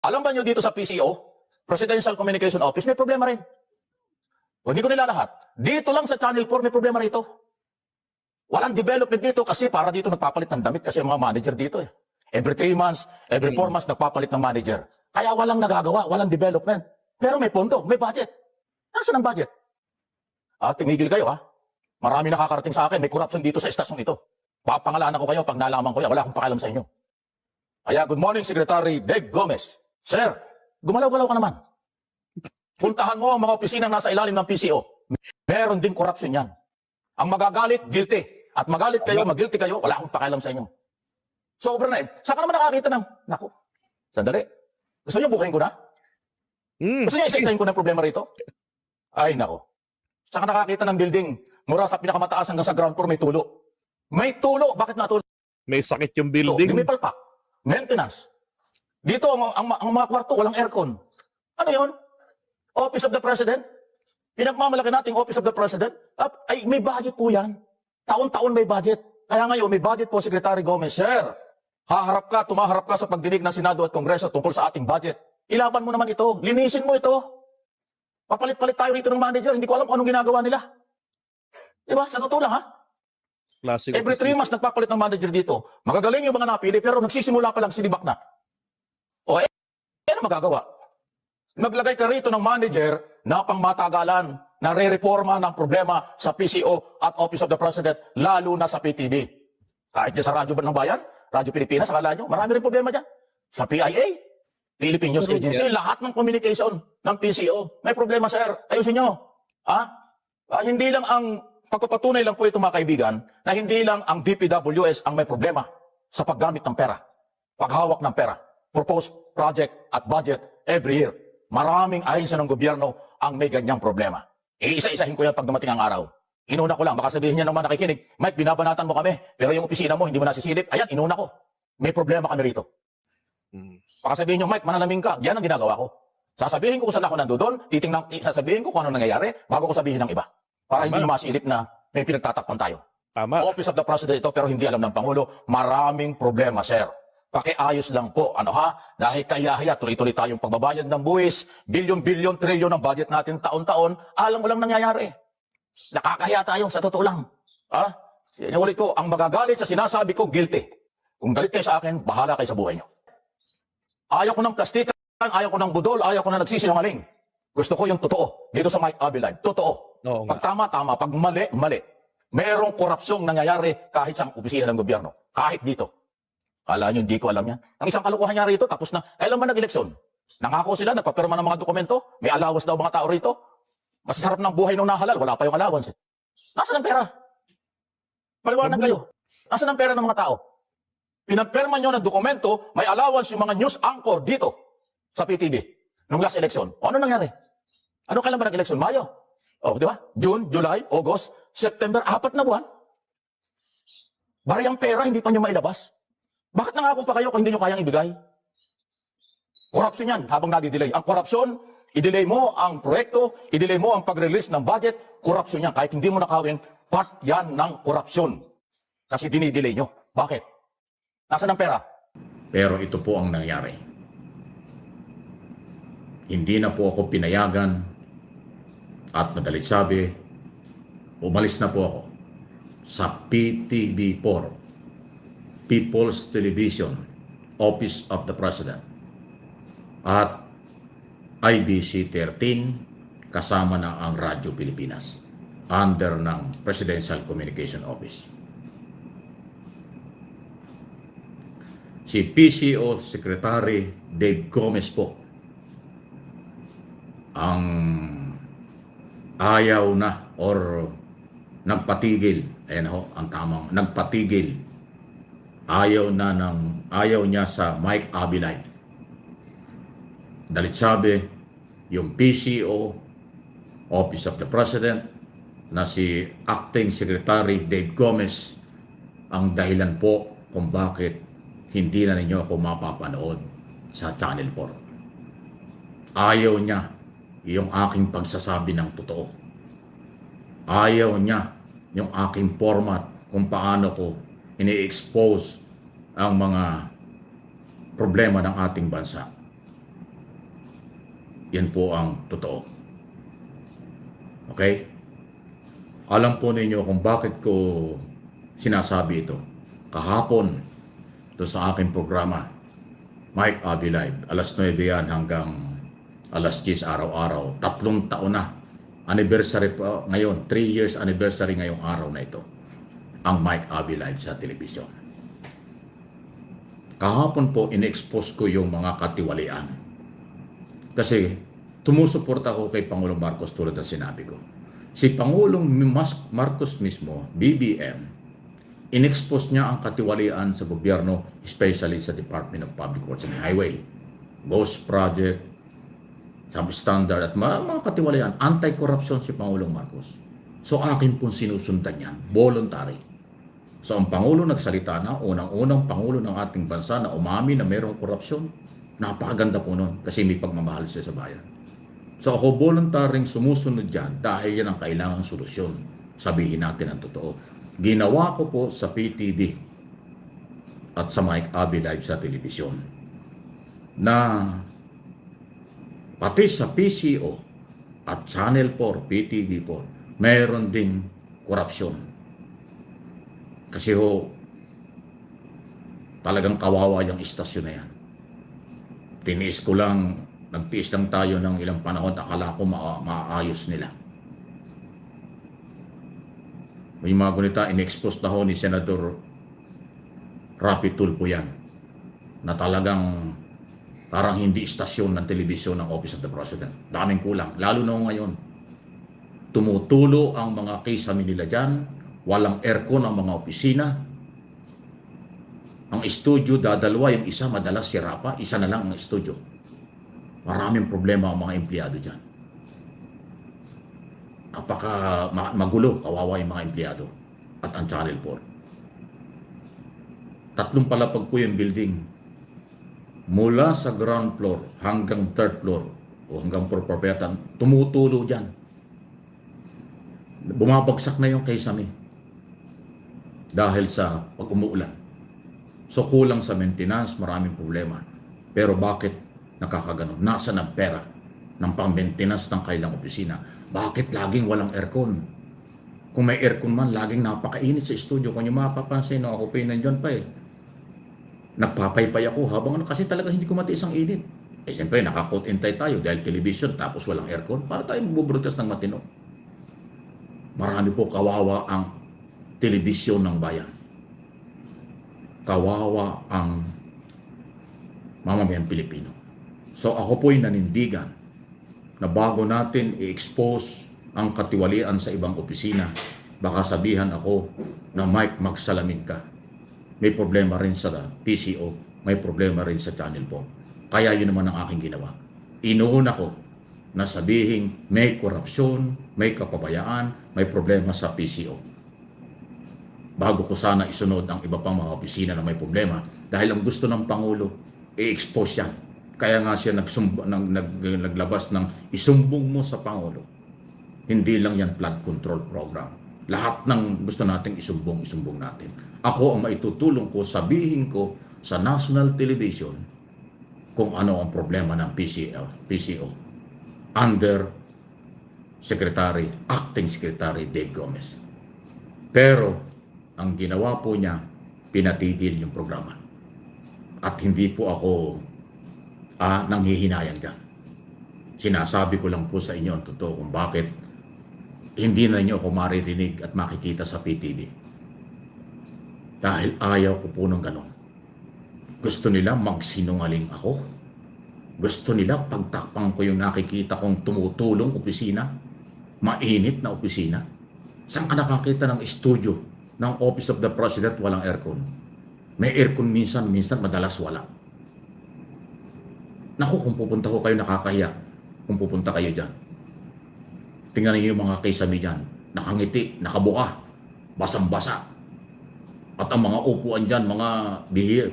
Alam ba nyo dito sa PCO, Presidential Communication Office, may problema rin. Hindi ko nila lahat. Dito lang sa Channel 4, may problema rito. Walang development dito kasi para dito nagpapalit ng damit kasi ang mga manager dito eh. Every three months, every four months, nagpapalit ng manager. Kaya walang nagagawa, walang development. Pero may pondo, may budget. Nasaan ang budget? Ah, tumigil kayo ha. Marami nakakarating sa akin, may corruption dito sa estasyon ito. Papangalanan ko kayo pag nalaman ko yan. Wala akong pakialam sa inyo. Kaya good morning, Secretary Dave Gomez. Sir, gumalaw-galaw ka naman. Puntahan mo ang mga opisinang nasa ilalim ng PCO. Meron din corruption yan. Ang magagalit, guilty. At magalit kayo, mag-guilty kayo, wala akong pakialam sa inyo. Sobra na eh. Saan ka naman nakakita ng... Naku, sandali. Gusto niyo bukayin ko na? Mm. Gusto niyo isa-isahin ko na problema rito? Ay, nako. Saan ka nakakita ng building mura sa pinakamataas hanggang sa ground floor may tulo? May tulo. Bakit natulo? May sakit yung building. may palpak. Maintenance. Dito, ang, ang, ang mga kwarto, walang aircon. Ano yun? Office of the President? Pinagmamalaki nating Office of the President? Ay, may budget po yan. Taon-taon may budget. Kaya ngayon, may budget po, Secretary Gomez. Sir, haharap ka, tumaharap ka sa pagdinig ng Senado at Kongreso tungkol sa ating budget. Ilaban mo naman ito. Linisin mo ito. Papalit-palit tayo rito ng manager. Hindi ko alam kung anong ginagawa nila. Diba? Sa totoo lang, ha? Classic Every three months nagpapalit ng manager dito. Magagaling yung mga napili pero nagsisimula pa lang silibak na. O eh, ano magagawa? Naglagay ka rito ng manager na pangmatagalan na re-reforma ng problema sa PCO at Office of the President, lalo na sa PTV. Kahit dyan sa Radyo ng Bayan, Radyo Pilipinas, akala nyo, marami rin problema dyan. Sa PIA, Philippine News Agency, lahat ng communication ng PCO. May problema, sir. Ayusin nyo. Ha? Ah, hindi lang ang pagpapatunay lang po ito mga kaibigan na hindi lang ang DPWS ang may problema sa paggamit ng pera, paghawak ng pera, proposed project at budget every year. Maraming ahensya ng gobyerno ang may ganyang problema. Iisa-isahin ko yan pag dumating ang araw. Inuna ko lang, baka sabihin niya naman nakikinig, Mike, binabanatan mo kami, pero yung opisina mo, hindi mo nasisilip. Ayan, inuna ko. May problema kami rito. Mm. Baka sabihin niyo, Mike, manalamin ka. Yan ang ginagawa ko. Sasabihin ko kung saan ako nandoon, titingnan, sasabihin ko kung ano nangyayari, bago ko sabihin ng iba. Para hindi Tama. niyo masilip na may pinagtatakpan tayo. Tama. Office of the President ito pero hindi alam ng Pangulo. Maraming problema, sir. Pakiayos lang po, ano ha? Dahil kaya-haya, tuloy-tuloy tayong pagbabayad ng buwis, bilyon-bilyon, trilyon ang budget natin taon-taon, alam mo lang nangyayari. Nakakahiya tayo, sa totoo lang. Ha? Sinulit ko, ang magagalit sa sinasabi ko, guilty. Kung galit kayo sa akin, bahala kayo sa buhay nyo. Ayaw ko ng plastikan, ayaw ko ng budol, ayaw ko na nagsisinungaling. Gusto ko yung totoo. Dito sa Mike Live, totoo. Oo nga. Pag tama, tama. Pag mali, mali. Merong korupsyong nangyayari kahit sa opisina ng gobyerno. Kahit dito. Kala nyo, hindi ko alam yan. Ang isang kalukuhan niya rito, tapos na. Kailan ba nag-eleksyon? Nangako sila, nagpapirma ng mga dokumento. May allowance daw mga tao rito. Masasarap ng buhay nung nahalal. Wala pa yung allowance. Eh. Nasaan ang pera? Paliwanag kayo. Nasaan ang pera ng mga tao? Pinagpirma nyo ng dokumento, may allowance yung mga news anchor dito sa PTV. Nung last election. O ano nangyari? Ano kailan ba nag-election? Mayo. O, di ba? June, July, August, September, apat na buwan. Barayang pera, hindi pa nyo mailabas. Bakit nangako pa kayo kung hindi nyo kayang ibigay? Corruption yan habang nadi-delay. Ang corruption, i-delay mo ang proyekto, i-delay mo ang pag-release ng budget, corruption yan. Kahit hindi mo nakawin, part yan ng corruption. Kasi dinidelay nyo. Bakit? Nasaan ang pera? Pero ito po ang nangyari. Hindi na po ako pinayagan at madalit sabi, umalis na po ako sa PTV4, People's Television, Office of the President at IBC 13 kasama na ang Radyo Pilipinas under ng Presidential Communication Office. si PCO Secretary Dave Gomez po ang ayaw na or nagpatigil ayan ho ang tamang nagpatigil ayaw na ng ayaw niya sa Mike Abilay dalit sabi yung PCO Office of the President na si Acting Secretary Dave Gomez ang dahilan po kung bakit hindi na ninyo ako mapapanood sa Channel 4. Ayaw niya yung aking pagsasabi ng totoo. Ayaw niya yung aking format kung paano ko ini-expose ang mga problema ng ating bansa. Yan po ang totoo. Okay? Alam po ninyo kung bakit ko sinasabi ito. Kahapon, to sa aking programa, Mike Abby Live, alas 9 yan hanggang alas 10 araw-araw. Tatlong taon na. Anniversary po ngayon, 3 years anniversary ngayong araw na ito. Ang Mike Abby Live sa telebisyon. Kahapon po, in-expose ko yung mga katiwalian. Kasi tumusuporta ako kay Pangulong Marcos tulad ng sinabi ko. Si Pangulong Marcos mismo, BBM, in-expose niya ang katiwalian sa gobyerno, especially sa Department of Public Works and Highway, Ghost Project, substandard at mga, mga katiwalian. Anti-corruption si Pangulong Marcos. So akin pong sinusundan yan, voluntary. So ang Pangulo nagsalita na, unang-unang Pangulo ng ating bansa na umami na mayroong korupsyon, napakaganda po nun kasi may pagmamahal siya sa bayan. So ako voluntaring sumusunod yan dahil yan ang kailangang solusyon. Sabihin natin ang totoo. Ginawa ko po sa PTV at sa Mike Abby Live sa telebisyon na pati sa PCO at Channel 4, PTV 4, meron ding korupsyon. Kasi ho, talagang kawawa yung istasyon na yan. Tiniis ko lang, nagtiis lang tayo ng ilang panahon, akala ko maa- maayos nila. May mga gunita, in-expose na ho ni Senador Rapi Tulfo yan, na talagang parang hindi istasyon ng telebisyon ng Office of the President. Daming kulang, lalo na ngayon. Tumutulo ang mga kisame nila dyan, walang aircon ang mga opisina, ang studio dadalawa, yung isa madalas sira pa, isa na lang ang studio. Maraming problema ang mga empleyado dyan. Napaka ma- magulo, kawawa yung mga empleyado at ang Channel 4. Tatlong palapag po yung building. Mula sa ground floor hanggang third floor o hanggang propertyan, tumutulo dyan. Bumabagsak na yung kisame dahil sa pag umuulan. So kulang sa maintenance, maraming problema. Pero bakit nakakaganon? Nasa ng pera ng pang-maintenance ng kailang opisina? Bakit laging walang aircon? Kung may aircon man, laging napakainit sa studio. Kung yung mapapansin, ako pa nandyan pa eh. Nagpapaypay ako habang ano, kasi talaga hindi ko matiis ang init. Eh siyempre, nakakot tayo dahil television tapos walang aircon. Para tayo magbubroadcast ng matino. Marami po kawawa ang telebisyon ng bayan kawawa ang mamamayang Pilipino. So ako po'y nanindigan na bago natin i-expose ang katiwalian sa ibang opisina, baka sabihan ako na Mike, magsalamin ka. May problema rin sa PCO, may problema rin sa Channel po. Kaya yun naman ang aking ginawa. Inuuna ko na sabihin may korupsyon, may kapabayaan, may problema sa PCO bago ko sana isunod ang iba pang mga opisina na may problema dahil ang gusto ng Pangulo i-expose yan. Kaya nga siya nagsumb- nag, nag, naglabas ng isumbong mo sa Pangulo. Hindi lang yan flood control program. Lahat ng gusto nating isumbong, isumbong natin. Ako ang maitutulong ko, sabihin ko sa national television kung ano ang problema ng PCL, PCO under Secretary, Acting Secretary Dave Gomez. Pero ang ginawa po niya, pinatigil yung programa. At hindi po ako ah, nanghihinayang dyan. Sinasabi ko lang po sa inyo ang totoo kung bakit hindi na niyo ako maririnig at makikita sa PTV. Dahil ayaw ko po ng ganon. Gusto nila magsinungaling ako. Gusto nila pagtakpang ko yung nakikita kong tumutulong opisina. Mainit na opisina. Saan ka nakakita ng studio ng Office of the President walang aircon. May aircon minsan, minsan madalas wala. Naku, kung pupunta ko kayo nakakahiya, kung pupunta kayo dyan. Tingnan niyo yung mga kisame dyan. Nakangiti, nakabuka, basang-basa. At ang mga upuan dyan, mga bihir.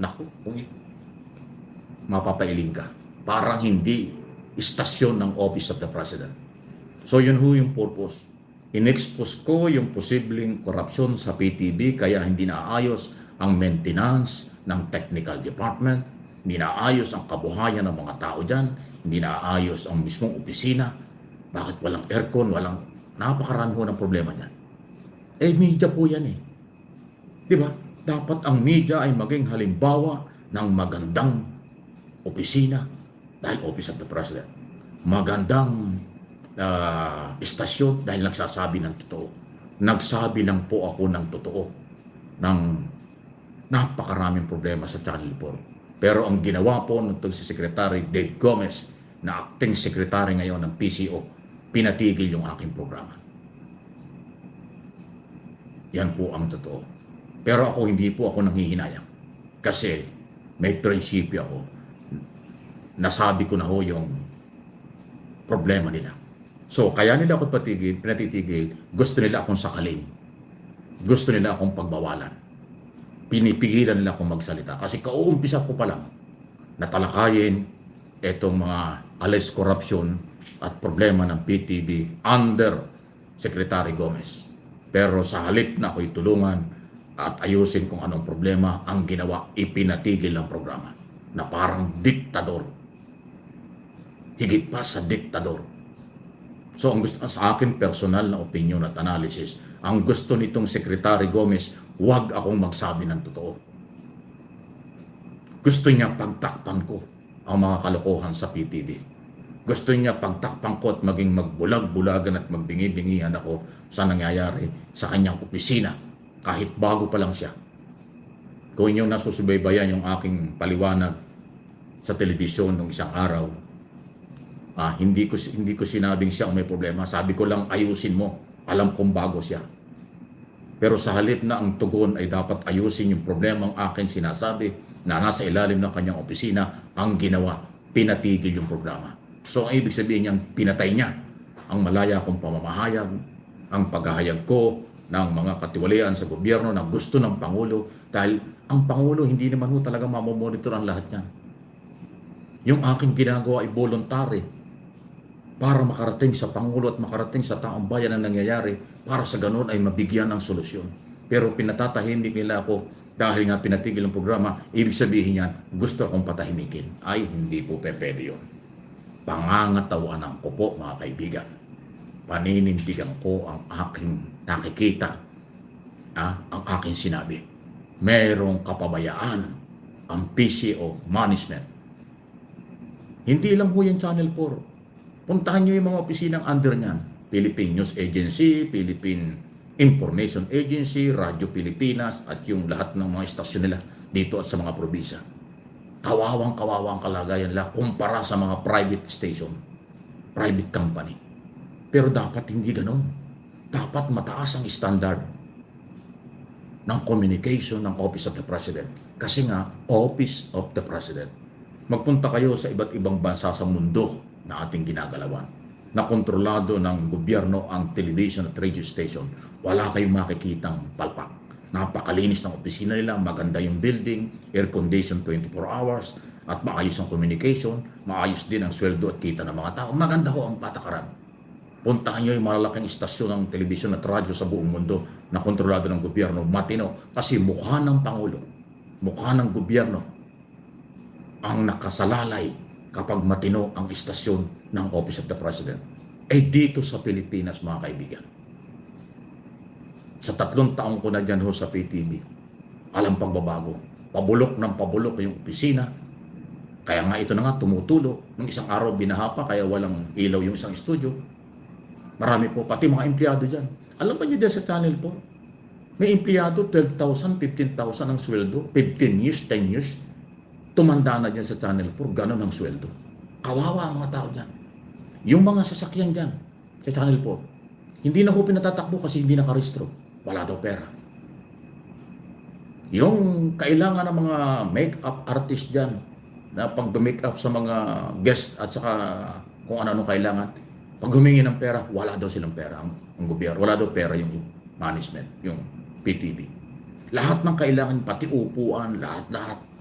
Naku, kung mapapailing ka. Parang hindi istasyon ng Office of the President. So yun ho yung purpose inexpose ko yung posibleng korupsyon sa PTV kaya hindi naayos ang maintenance ng technical department, Hindi naayos ang kabuhayan ng mga tao dyan. Hindi naayos ang mismong opisina. Bakit walang aircon, walang... Napakarami ho ng problema niyan. Eh, media po yan eh. Di ba? Dapat ang media ay maging halimbawa ng magandang opisina dahil Office of the President. Magandang ah, istasyon dahil nagsasabi ng totoo. Nagsabi lang po ako ng totoo ng napakaraming problema sa Channel 4. Pero ang ginawa po nito si Secretary Dave Gomez na acting secretary ngayon ng PCO, pinatigil yung aking programa. Yan po ang totoo. Pero ako hindi po ako nanghihinayang. Kasi may prinsipyo ako. Nasabi ko na ho yung problema nila. So, kaya nila ako patigil, pinatitigil, gusto nila akong sakalin. Gusto nila akong pagbawalan. Pinipigilan nila akong magsalita. Kasi kauumpisa ko pa lang natalakayin itong mga alleged corruption at problema ng PTV under Secretary Gomez. Pero sa halip na ako'y tulungan at ayusin kung anong problema, ang ginawa, ipinatigil ang programa na parang diktador. Higit pa sa diktador. So ang gusto sa akin personal na opinion at analysis, ang gusto nitong Secretary Gomez, huwag akong magsabi ng totoo. Gusto niya pagtakpan ko ang mga kalokohan sa PTV. Gusto niya pagtakpan ko at maging magbulag-bulagan at magbingi-bingihan ako sa nangyayari sa kanyang opisina kahit bago pa lang siya. Kung inyong nasusubaybayan yung aking paliwanag sa telebisyon nung isang araw, ah, hindi ko hindi ko sinabing siya may problema. Sabi ko lang ayusin mo. Alam kong bago siya. Pero sa halip na ang tugon ay dapat ayusin yung problema ang akin sinasabi na nasa ilalim ng kanyang opisina, ang ginawa, pinatigil yung programa. So ang ibig sabihin niyang pinatay niya ang malaya kong pamamahayag, ang paghahayag ko ng mga katiwalian sa gobyerno na gusto ng Pangulo dahil ang Pangulo hindi naman ho talaga mamomonitor ang lahat niyan. Yung aking ginagawa ay voluntary para makarating sa Pangulo at makarating sa taong bayan ang nangyayari para sa ganun ay mabigyan ng solusyon. Pero pinatatahimik nila ako dahil nga pinatigil ang programa, ibig sabihin niyan, gusto akong patahimikin. Ay, hindi po pwede yun. Pangangatawanan ko po, mga kaibigan. Paninindigan ko ang aking nakikita, ah, ang aking sinabi. Merong kapabayaan ang PCO management. Hindi lang po yan Channel 4. Puntahan nyo yung mga opisinang under niyan. Philippine News Agency, Philippine Information Agency, Radyo Pilipinas, at yung lahat ng mga istasyon nila dito at sa mga probinsya. Kawawang kawawang kalagayan nila kumpara sa mga private station, private company. Pero dapat hindi ganon. Dapat mataas ang standard ng communication ng Office of the President. Kasi nga, Office of the President. Magpunta kayo sa iba't ibang bansa sa mundo na ating ginagalawan na kontrolado ng gobyerno ang television at radio station. Wala kayong makikitang palpak. Napakalinis ng opisina nila, maganda yung building, air condition 24 hours, at maayos ang communication, maayos din ang sweldo at kita ng mga tao. Maganda ho ang patakaran. Puntahan nyo yung malalaking istasyon ng telebisyon at radyo sa buong mundo na kontrolado ng gobyerno, matino. Kasi mukha ng Pangulo, mukha ng gobyerno, ang nakasalalay kapag matino ang istasyon ng Office of the President. Eh dito sa Pilipinas, mga kaibigan. Sa tatlong taong ko na dyan ho sa PTV, alam pagbabago. Pabulok ng pabulok yung opisina. Kaya nga ito na nga, tumutulo. Nung isang araw, binahapa, kaya walang ilaw yung isang studio. Marami po, pati mga empleyado dyan. Alam ba niyo dyan sa channel po? May empleyado, 12,000, 15,000 ang sweldo. 15 years, 10 years. Tumanda na dyan sa channel 4, ganun ang sweldo. Kawawa ang mga tao dyan. Yung mga sasakyan dyan sa channel 4, hindi na ho pinatatakbo kasi hindi nakarestro. Wala daw pera. Yung kailangan ng mga make-up artist dyan na pag make up sa mga guest at saka kung ano-ano kailangan, pag humingi ng pera, wala daw silang pera ang, ang gobyerno. Wala daw pera yung management, yung PTV. Lahat ng kailangan, pati upuan, lahat-lahat.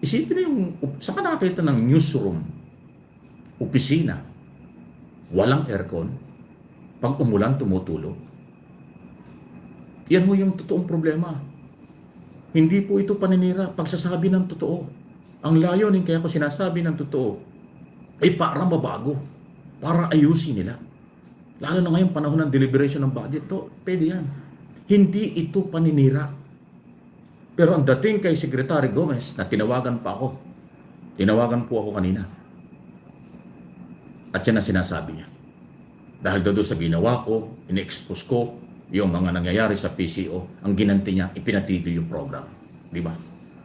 Isipin na yung, sa ka nakakita ng newsroom, opisina, walang aircon, pag umulan, tumutulo. Yan mo yung totoong problema. Hindi po ito paninira, pagsasabi ng totoo. Ang layunin kaya ko sinasabi ng totoo ay para mabago, para ayusin nila. Lalo na ngayon panahon ng deliberation ng budget, to, pwede yan. Hindi ito paninira. Pero ang dating kay Secretary Gomez na tinawagan pa ako, tinawagan po ako kanina. At yan ang sinasabi niya. Dahil doon sa ginawa ko, in-expose ko yung mga nangyayari sa PCO, ang ginanti niya, ipinatigil yung program. Di ba?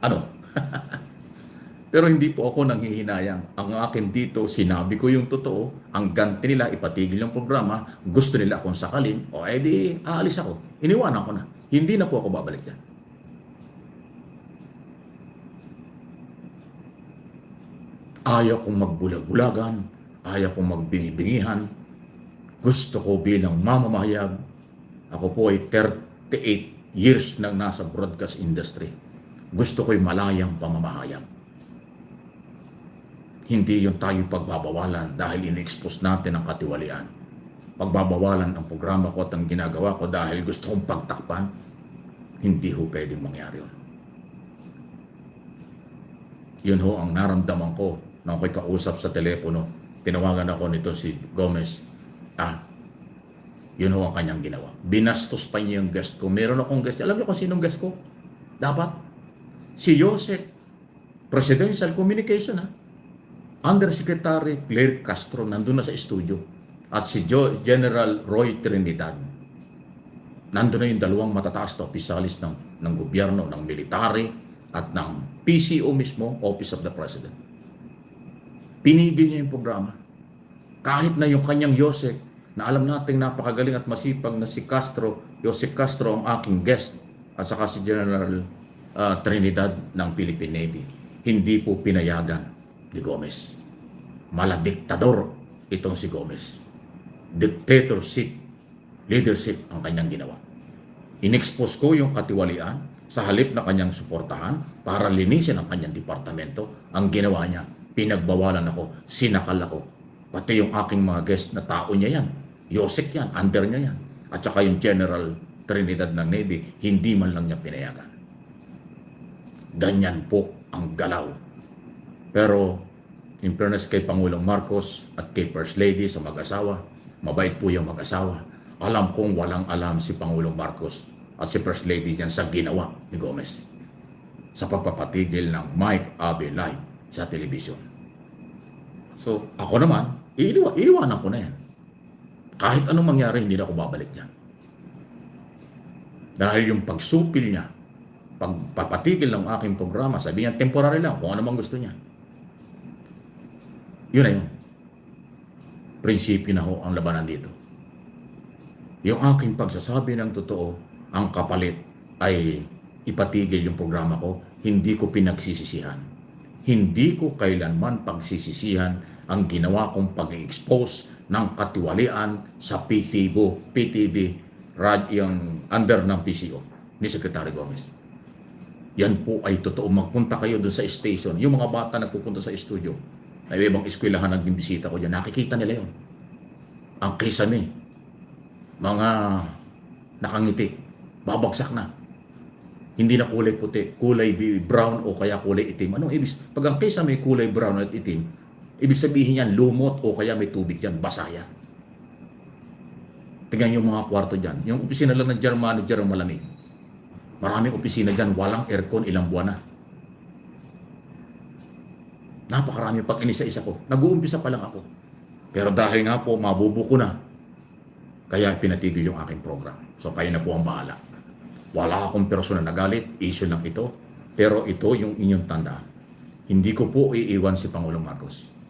Ano? Pero hindi po ako nanghihinayang. Ang akin dito, sinabi ko yung totoo. Ang ganti nila, ipatigil yung programa. Gusto nila akong sakalin. O edi, aalis ako. Iniwanan ko na. Hindi na po ako babalik dyan. Ayaw kong magbulag-bulagan. Ayaw kong magbingi-bingihan. Gusto ko bilang mamamahayag. Ako po ay 38 years nang nasa broadcast industry. Gusto ko'y malayang pamamahayag. Hindi yung tayo pagbabawalan dahil in-expose natin ang katiwalian. Pagbabawalan ang programa ko at ang ginagawa ko dahil gusto kong pagtakpan, hindi ho pwedeng mangyari yun. Yun ho ang naramdaman ko nang ako'y kausap sa telepono. Tinawagan ako nito si Gomez. Ah, yun ho ang kanyang ginawa. Binastos pa niya yung guest ko. Meron akong guest. Alam niyo kung sinong guest ko? Dapat. Si Joseph. Presidential Communication ha. Undersecretary Claire Castro nandun na sa studio. At si General Roy Trinidad. Nandun na yung dalawang matataas na opisyalis ng, ng gobyerno, ng military, at ng PCO mismo, Office of the President. Pinigil niya yung programa. Kahit na yung kanyang Yosek, na alam nating napakagaling at masipag na si Castro, Joseph Castro ang aking guest, at saka si General ah, Trinidad ng Philippine Navy. Hindi po pinayagan ni Gomez. Maladiktador itong si Gomez. Dictatorship, leadership ang kanyang ginawa. Inexpose ko yung katiwalian sa halip na kanyang suportahan para linisin ang kanyang departamento. Ang ginawa niya, pinagbawalan ako, sinakal ako. Pati yung aking mga guest na tao niya yan. Yosek yan, under niya yan. At saka yung General Trinidad ng Navy, hindi man lang niya pinayagan. Ganyan po ang galaw. Pero in fairness kay Pangulong Marcos at kay First Lady sa mag-asawa, mabait po yung mag-asawa. Alam kong walang alam si Pangulong Marcos at si First Lady dyan sa ginawa ni Gomez sa pagpapatigil ng Mike Abe Live sa television. So, ako naman, iiwa, iiwanan ko na yan. Kahit anong mangyari, hindi na ako babalik dyan. Dahil yung pagsupil niya, pagpapatigil ng aking programa, sabi niya, temporary lang, kung ano mang gusto niya. Yun na yun. Prinsipyo na ho ang labanan dito. Yung aking pagsasabi ng totoo, ang kapalit ay ipatigil yung programa ko, hindi ko pinagsisisihan. Hindi ko kailanman pagsisisihan ang ginawa kong pag-expose ng katiwalian sa PTB, PTB, rad, yung under ng PCO ni Secretary Gomez. Yan po ay totoo. Magpunta kayo doon sa station. Yung mga bata nagpupunta sa studio, may ibang eskwelahan nagbibisita ko dyan, nakikita nila yon. Ang kisame, mga nakangiti, babagsak na. Hindi na kulay puti, kulay brown o kaya kulay itim. Anong ibig? Pag ang kisame kulay brown at itim, ibig sabihin yan lumot o kaya may tubig yan, basa yan. Tingnan yung mga kwarto dyan. Yung opisina lang ng general manager ang malamig. Maraming opisina dyan, walang aircon, ilang buwan na. Napakarami pag inisa-isa ko. Nag-uumpisa pa lang ako. Pero dahil nga po, mabubuko na, kaya pinatigil yung aking program. So kayo na po ang bahala. Wala akong personal na galit, issue lang ito. Pero ito yung inyong tandaan. Hindi ko po iiwan si Pangulong Marcos.